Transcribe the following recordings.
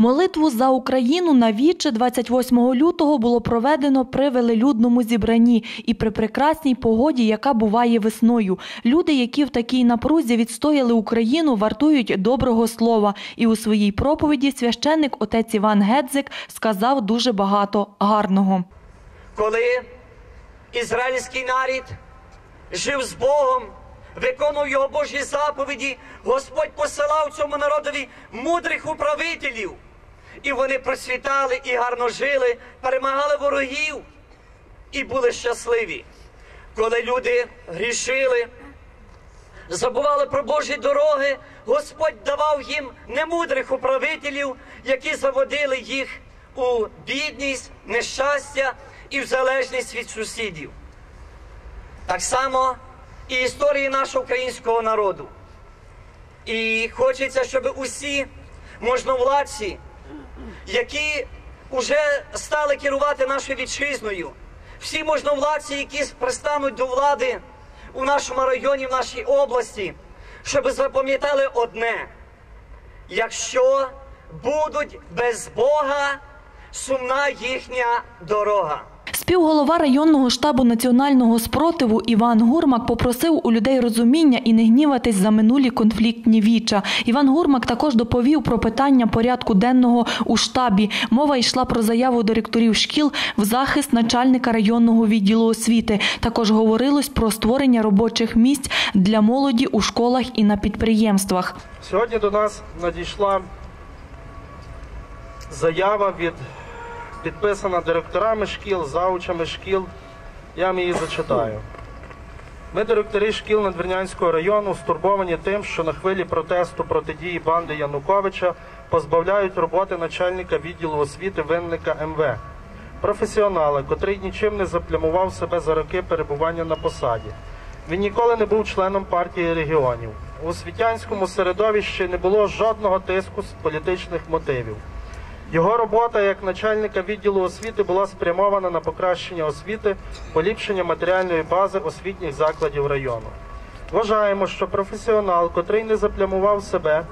Молитву за Україну на віче 28 лютого було проведено при велелюдному зібранні і при прекрасній погоді, яка буває весною. Люди, які в такій напрузі відстояли Україну, вартують доброго слова. І у своїй проповіді священник отець Іван Гедзик сказав дуже багато гарного. коли ізраїльський нарід жив з Богом, виконував його Божі заповіді, Господь посилав цьому народові мудрих управителів. І вони процвітали і гарно жили, перемагали ворогів і були щасливі. Коли люди грішили, забували про Божі дороги, Господь давав їм немудрих управителів, які заводили їх у бідність, нещастя і в залежність від сусідів. Так само і історії нашого українського народу. І хочеться, щоб усі можновладці, які вже стали керувати нашою вітчизною, всі можновладці, які пристануть до влади у нашому районі, в нашій області, щоб запам'ятали одне: якщо будуть без Бога, сумна їхня дорога. Співголова районного штабу національного спротиву Іван Гурмак попросив у людей розуміння і не гніватись за минулі конфліктні віча. Іван Гурмак також доповів про питання порядку денного у штабі. Мова йшла про заяву директорів шкіл в захист начальника районного відділу освіти. Також говорилось про створення робочих місць для молоді у школах і на підприємствах. Сьогодні до нас надійшла заява від підписана директорами шкіл, заучами шкіл. Я вам її зачитаю. Ми, директори шкіл Надвірнянського району, стурбовані тим, що на хвилі протесту проти дії банди Януковича позбавляють роботи начальника відділу освіти винника МВ, професіонала, котрий нічим не заплямував себе за роки перебування на посаді. Він ніколи не був членом партії регіонів. У освітянському середовищі не було жодного тиску з політичних мотивів. Його робота як начальника відділу освіти була спрямована на покращення освіти, поліпшення матеріальної бази освітніх закладів району. Вважаємо, що професіонал, котрий не заплямував себе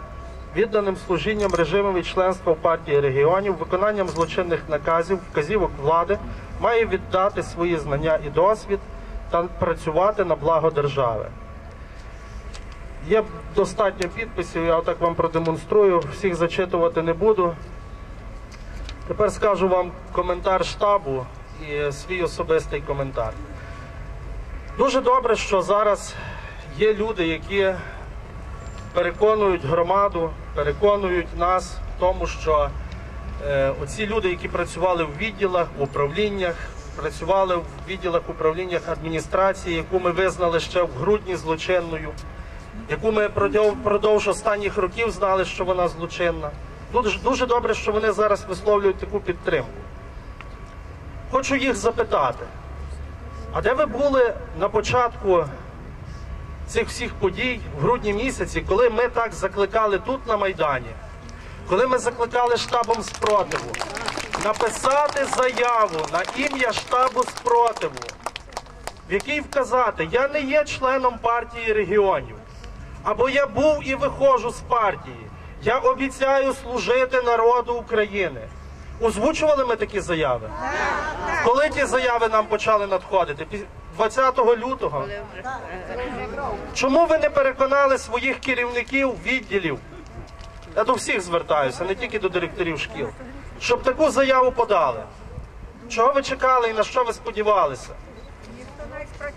відданим служінням режимові членства в партії регіонів, виконанням злочинних наказів, вказівок влади, має віддати свої знання і досвід та працювати на благо держави. Є достатньо підписів, я отак вам продемонструю, всіх зачитувати не буду. Тепер скажу вам коментар штабу і свій особистий коментар. Дуже добре, що зараз є люди, які переконують громаду, переконують нас в тому, що е, оці люди, які працювали в відділах, в управліннях, працювали в відділах управліннях адміністрації, яку ми визнали ще в грудні злочинною, яку ми продов- впродовж останніх років знали, що вона злочинна. Дуже, дуже добре, що вони зараз висловлюють таку підтримку. Хочу їх запитати, а де ви були на початку цих всіх подій в грудні місяці, коли ми так закликали тут на Майдані, коли ми закликали штабом спротиву написати заяву на ім'я штабу спротиву, в якій вказати, я не є членом партії регіонів, або я був і виходжу з партії. Я обіцяю служити народу України. Озвучували ми такі заяви? Коли ті заяви нам почали надходити? Пі- 20 лютого. Чому ви не переконали своїх керівників відділів? Я до всіх звертаюся, не тільки до директорів шкіл, щоб таку заяву подали. Чого ви чекали і на що ви сподівалися?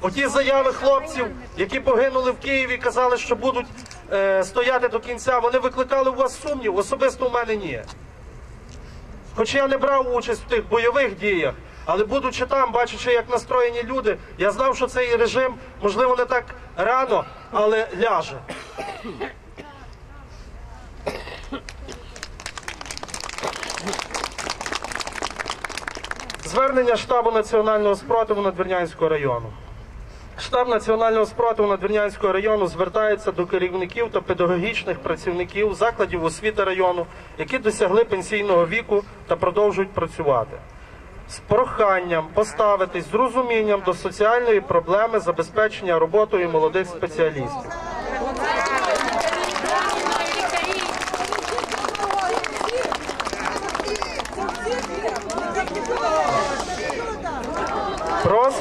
Оті заяви хлопців, які погинули в Києві, казали, що будуть е, стояти до кінця, вони викликали у вас сумнів, особисто у мене ні. Хоч я не брав участь в тих бойових діях, але будучи там, бачачи, як настроєні люди, я знав, що цей режим, можливо, не так рано, але ляже. Звернення штабу національного спротиву Надвірнянського району. Штаб національного спротиву Надвірнянського району звертається до керівників та педагогічних працівників закладів освіти району, які досягли пенсійного віку та продовжують працювати. З проханням поставитись з розумінням до соціальної проблеми забезпечення роботою молодих спеціалістів.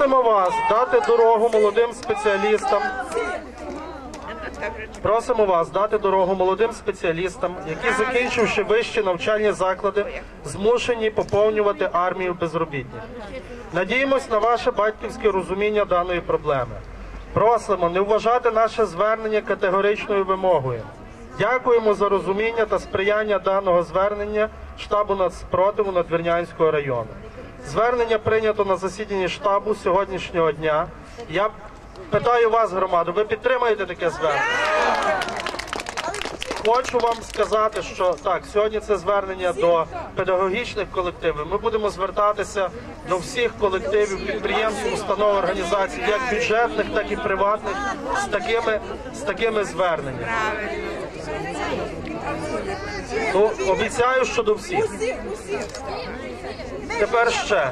Просимо вас дати дорогу молодим спеціалістам. Просимо вас дати дорогу молодим спеціалістам, які, закінчивши вищі навчальні заклади, змушені поповнювати армію безробітних. Надіємось на ваше батьківське розуміння даної проблеми. Просимо не вважати наше звернення категоричною вимогою. Дякуємо за розуміння та сприяння даного звернення штабу нацпротиву Надвірнянського району. Звернення прийнято на засіданні штабу сьогоднішнього дня. Я питаю вас, громаду, ви підтримаєте таке звернення? Хочу вам сказати, що так, сьогодні це звернення до педагогічних колективів. Ми будемо звертатися до всіх колективів, підприємств, установ, організацій, як бюджетних, так і приватних, з такими, з такими зверненнями. Ну, обіцяю, що до всіх. Тепер ще.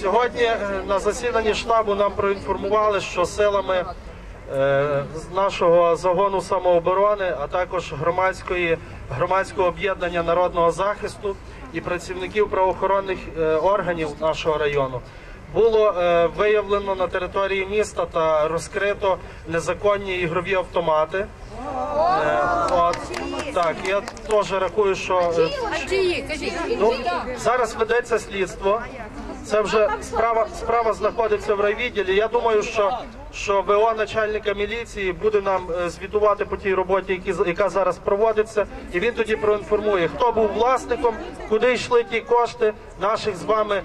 Сьогодні е, на засіданні штабу нам проінформували, що силами е, нашого загону самооборони, а також громадської громадського об'єднання народного захисту і працівників правоохоронних е, органів нашого району було е, виявлено на території міста та розкрито незаконні ігрові автомати. Так, я теж рахую, що е. Ну, зараз ведеться слідство. Це вже справа, справа знаходиться в райвідділі. Я думаю, що, що ВО начальника міліції буде нам е, звітувати по тій роботі, яка зараз проводиться, і він тоді проінформує, хто був власником, куди йшли ті кошти наших з вами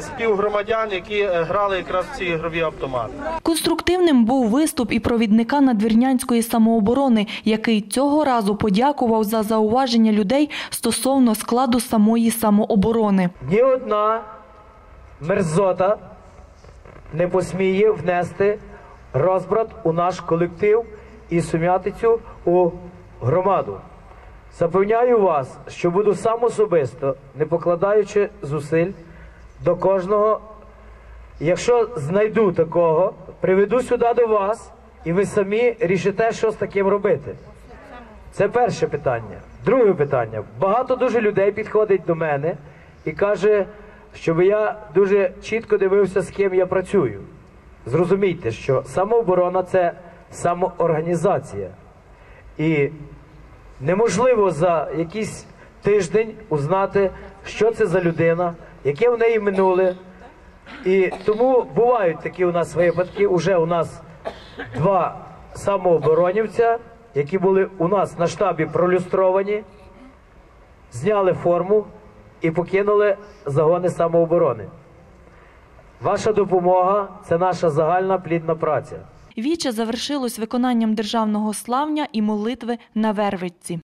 співгромадян, які е, грали якраз в ці ігрові автомати. Конструктивним був виступ і провідника надвірнянської самооборони, який цього разу подякував за зауваження людей стосовно складу самої самооборони. ні одна мерзота не посміє внести розбрат у наш колектив і сум'ятицю у громаду. Запевняю вас, що буду сам особисто, не покладаючи зусиль до кожного. Якщо знайду такого, приведу сюди до вас, і ви самі рішите, що з таким робити. Це перше питання. Друге питання. Багато дуже людей підходить до мене і каже, щоб я дуже чітко дивився, з ким я працюю. Зрозумійте, що самооборона це самоорганізація. І неможливо за якийсь тиждень узнати, що це за людина, яке в неї минуле. І тому бувають такі у нас випадки. Уже у нас два самооборонівця, які були у нас на штабі пролюстровані, зняли форму і покинули загони самооборони. Ваша допомога це наша загальна плідна праця. Віче завершилось виконанням державного славня і молитви на Вервичці.